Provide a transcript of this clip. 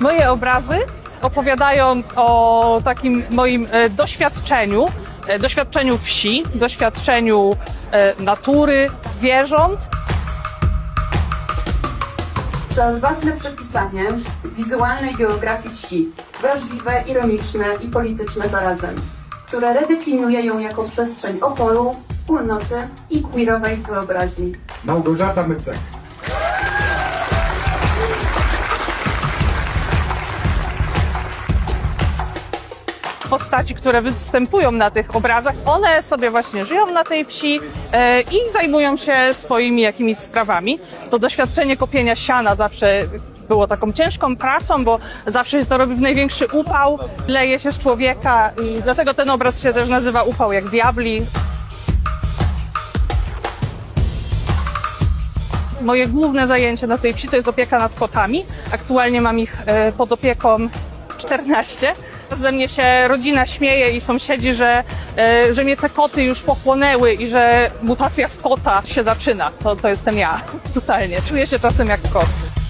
Moje obrazy opowiadają o takim moim e, doświadczeniu, e, doświadczeniu wsi, doświadczeniu e, natury, zwierząt. Za odważne przepisanie wizualnej geografii wsi, wrażliwe, ironiczne i polityczne zarazem, które redefiniuje ją jako przestrzeń oporu, wspólnoty i queerowej wyobraźni. Małgorzata Mycek. Postaci, które występują na tych obrazach, one sobie właśnie żyją na tej wsi e, i zajmują się swoimi jakimiś sprawami. To doświadczenie kopienia siana zawsze było taką ciężką pracą, bo zawsze się to robi w największy upał, leje się z człowieka i dlatego ten obraz się też nazywa upał jak diabli. Moje główne zajęcie na tej wsi to jest opieka nad kotami. Aktualnie mam ich e, pod opieką 14. Ze mnie się rodzina śmieje i sąsiedzi, że, e, że mnie te koty już pochłonęły i że mutacja w kota się zaczyna. To, to jestem ja, totalnie. Czuję się czasem jak kot.